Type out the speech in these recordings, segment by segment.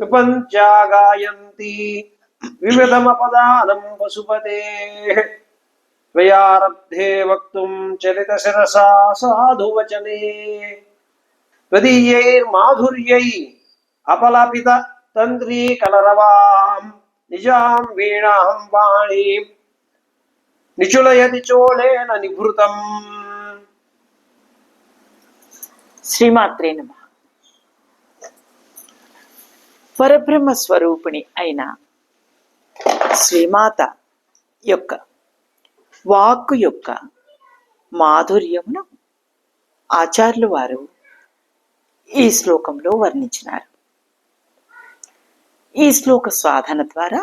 विपञ्चा गायन्ति विविधमपदानं पशुपतेः त्वयारब्धे वक्तुं चलितशिरसा साधुवचने। त्वदीयैर्माधुर्यै अपलपिततन्त्रीकलरवां निजां वीणां वाणीं। निचुलयति चोलेन निभृतम्। श्रीमात्रे नमः। పరబ్రహ్మ స్వరూపిణి అయిన శ్రీమాత యొక్క వాక్కు యొక్క మాధుర్యమును ఆచార్యులు వారు ఈ శ్లోకంలో వర్ణించినారు. ఈ శ్లోక సాధన ద్వారా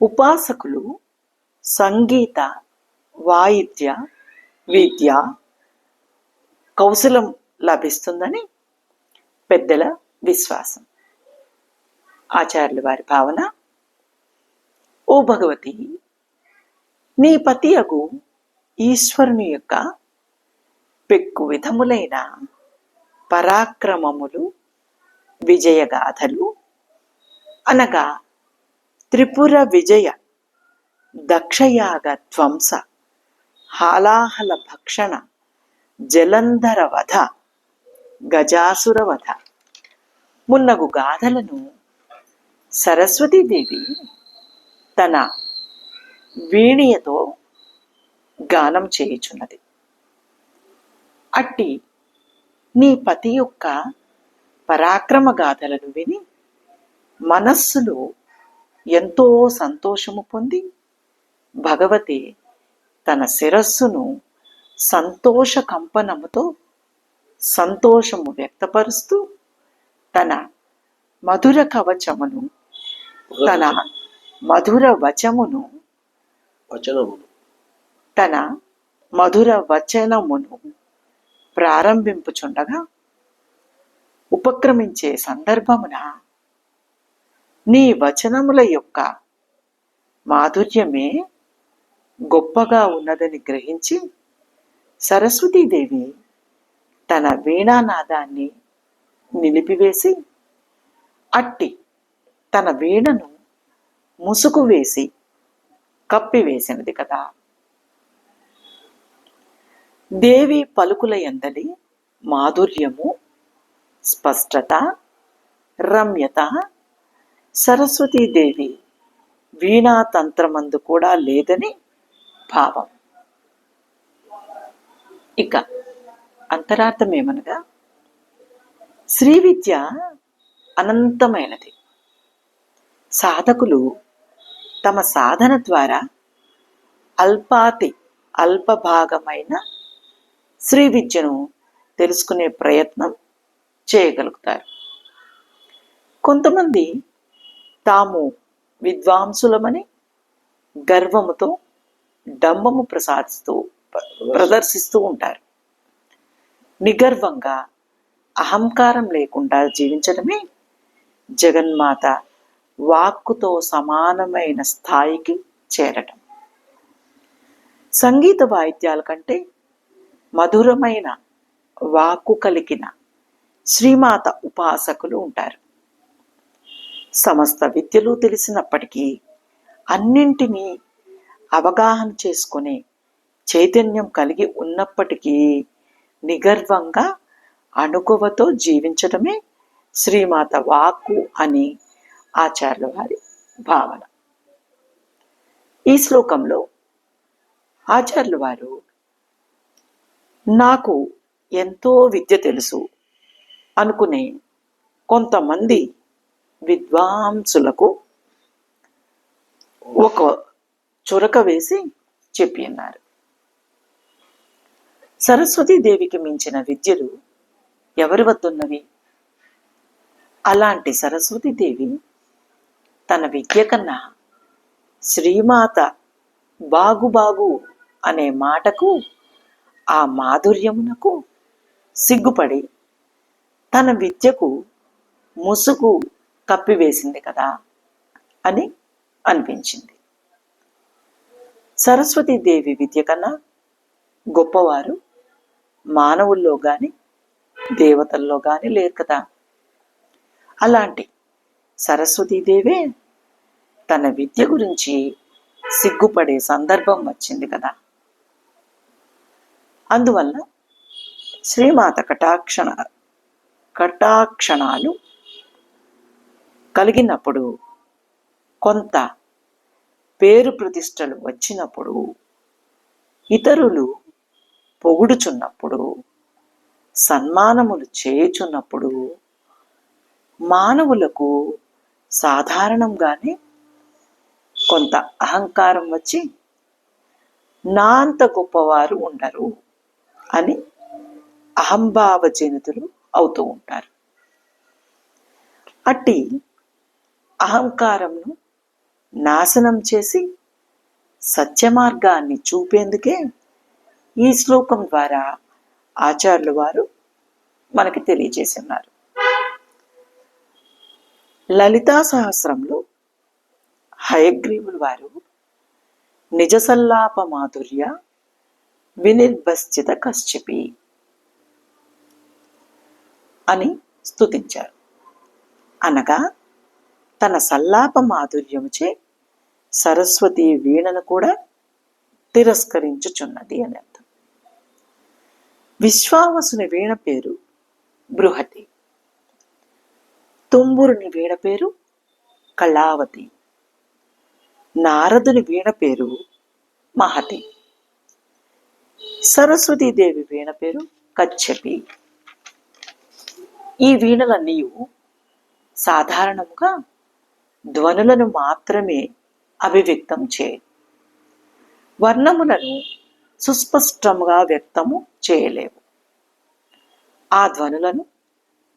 ఉపాసకులు సంగీత వాయిద్య విద్య కౌశలం లభిస్తుందని పెద్దల విశ్వాసం. ఆచార్యుల వారి భావన ఓ భగవతి నీ పతి అగు ఈశ్వరుని యొక్క పెక్కు విధములైన పరాక్రమములు విజయగాథలు అనగా త్రిపుర విజయ దక్షయాగ ధ్వంస హాలాహల భక్షణ జలంధర వధ గజాసుర వధ మున్నగు గాథలను సరస్వతీదేవి తన వీణియతో గానం చేయుచున్నది. అట్టి నీ పతి యొక్క పరాక్రమ గాథలను విని మనస్సులో ఎంతో సంతోషము పొంది భగవతి తన శిరస్సును సంతోష కంపనముతో సంతోషము వ్యక్తపరుస్తూ తన మధుర కవచమును తన మధుర వచమును వచనములు తన మధుర వచనమును ప్రారంభింపుచుండగా ఉపక్రమించే సందర్భమున నీ వచనముల యొక్క మాధుర్యమే గొప్పగా ఉన్నదని గ్రహించి సరస్వతీదేవి తన వీణానాదాన్ని నిలిపివేసి అట్టి తన వీణను ముసుగు వేసి కప్పివేసినది కదా. దేవి పలుకుల ఎందలి మాధుర్యము స్పష్టత రమ్యత. సరస్వతీదేవి వీణా తంత్రమందు కూడా లేదని భావం. ఇక అంతరార్థం ఏమనగా శ్రీ విద్య అనంతమైనది. సాధకులు తమ సాధన ద్వారా అల్పాతి అల్పభాగమైన శ్రీ విద్యను తెలుసుకునే ప్రయత్నం చేయగలుగుతారు. కొంతమంది తాము విద్వాంసులమని గర్వముతో డంబము ప్రసాదిస్తూ ప్రదర్శిస్తూ ఉంటారు. నిగర్వంగా అహంకారం లేకుండా జీవించడమే జగన్మాత వాక్కుతో సమానమైన స్థాయికి చేరటం. సంగీత వాయిద్యాల కంటే మధురమైన వాక్కు కలిగిన శ్రీమాత ఉపాసకులు ఉంటారు. సమస్త విద్యలు తెలిసినప్పటికీ అన్నింటినీ అవగాహన చేసుకునే చైతన్యం కలిగి ఉన్నప్పటికీ నిగర్వంగా అణుకువతో జీవించడమే శ్రీమాత వాక్కు అని ఆచార్యుల వారి భావన. ఈ శ్లోకంలో ఆచార్యుల వారు నాకు ఎంతో విద్య తెలుసు అనుకునే కొంతమంది విద్వాంసులకు ఒక చురక వేసి చెప్పి ఉన్నారు సరస్వతీదేవికి మించిన విద్యలు ఎవరి వద్దున్నవి? అలాంటి సరస్వతీదేవి తన విద్య కన్నా శ్రీమాత బాగు బాగు అనే మాటకు ఆ మాధుర్యమునకు సిగ్గుపడి తన విద్యకు ముసుగు కప్పివేసింది కదా అని అనిపించింది. సరస్వతీదేవి విద్య కన్నా గొప్పవారు మానవుల్లో గాని దేవతల్లో కానీ లేరు కదా. అలాంటి సరస్వతీదేవే తన విద్య గురించి సిగ్గుపడే సందర్భం వచ్చింది కదా. అందువల్ల శ్రీమాత కటాక్షణ కటాక్షణాలు కలిగినప్పుడు కొంత పేరు ప్రతిష్టలు వచ్చినప్పుడు ఇతరులు పొగుడుచున్నప్పుడు సన్మానములు చేయుచున్నప్పుడు మానవులకు సాధారణంగానే కొంత అహంకారం వచ్చి నా అంత గొప్పవారు ఉండరు అని అహంభావ జనితులు అవుతూ ఉంటారు. అట్టి అహంకారంను నాశనం చేసి సత్యమార్గాన్ని చూపేందుకే ఈ శ్లోకం ద్వారా ఆచార్యుల వారు మనకి తెలియజేస్తున్నారు లలితా సహస్రంలో హయగ్రీవులు వారు నిజసల్లాప మాధుర్య వినిర్భశ్చిత కశ్చపి అని స్తుతించారు. అనగా తన సల్లాప మాధుర్యముచే సరస్వతి వీణను కూడా తిరస్కరించుచున్నది అని అర్థం. విశ్వావసుని వీణ పేరు బృహతి. తుంబురుని వీణ పేరు కళావతి. నారదుని వీణ పేరు మహతి. సరస్వతీదేవి వీణ పేరు కచ్చపి ఈ వీణలన్నీ సాధారణంగా ధ్వనులను మాత్రమే అభివ్యక్తం చేయ వర్ణములను సుస్పష్టంగా వ్యక్తము చేయలేవు. ఆ ధ్వనులను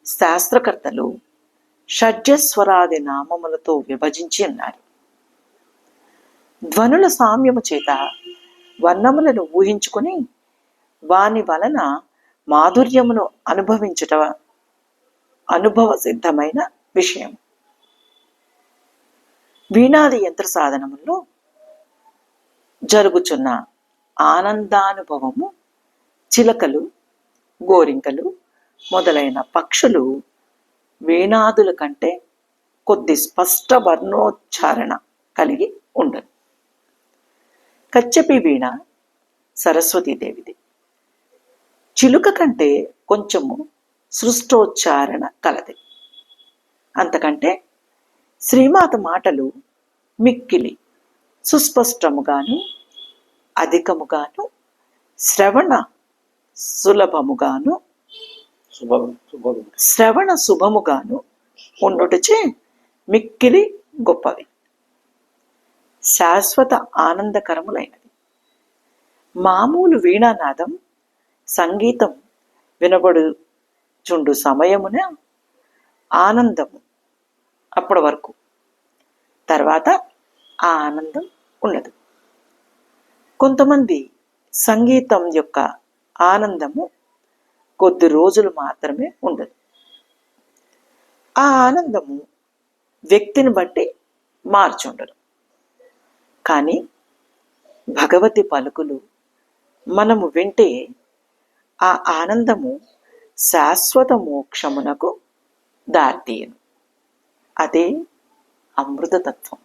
శాస్త్రకర్తలు షడ్జస్వరాది నామములతో విభజించి ఉన్నారు. ధ్వనుల సామ్యము చేత వర్ణములను ఊహించుకొని వాని వలన మాధుర్యమును అనుభవించుట అనుభవ సిద్ధమైన విషయం. వీణాది యంత్ర సాధనములో జరుగుచున్న ఆనందానుభవము చిలకలు గోరింకలు మొదలైన పక్షులు వీణాదుల కంటే కొద్ది స్పష్ట వర్ణోచ్చారణ కలిగి ఉండదు కచ్చపి వీణ సరస్వతీదేవిది చిలుక కంటే కొంచెము సృష్టోచ్చారణ కలది. అంతకంటే శ్రీమాత మాటలు మిక్కిలి సుస్పష్టముగాను అధికముగాను శ్రవణ సులభముగాను శ్రవణ శుభముగాను ఉండుటచే మిక్కిలి గొప్పవి. శాశ్వత ఆనందకరములైనవి మామూలు వీణానాదం సంగీతం వినబడుచుండు సమయమున ఆనందము అప్పటి వరకు తర్వాత ఆ ఆనందం ఉండదు కొంతమంది సంగీతం యొక్క ఆనందము కొద్ది రోజులు మాత్రమే ఉండదు. ఆ ఆనందము వ్యక్తిని బట్టి మార్చుండదు. కానీ భగవతి పలుకులు మనము వింటే ఆ ఆనందము శాశ్వత మోక్షమునకు దారితీయను. అదే అమృతతత్వం.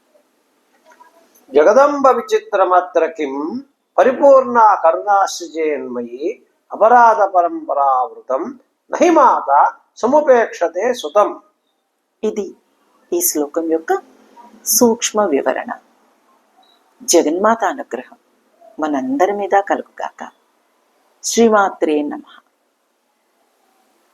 జగదంబ విచిత్రమత్ర కిం పరిపూర్ణ కరుణాశ్రజేన్మయి అపరాధ పరంపరావృతం నహి మాత సముపేక్షతే సుతం. ఇది ఈ శ్లోకం యొక్క సూక్ష్మ వివరణ. జగన్మాత అనుగ్రహం మనందరి మీద కలుగుగాక. శ్రీమాత్రే నమః.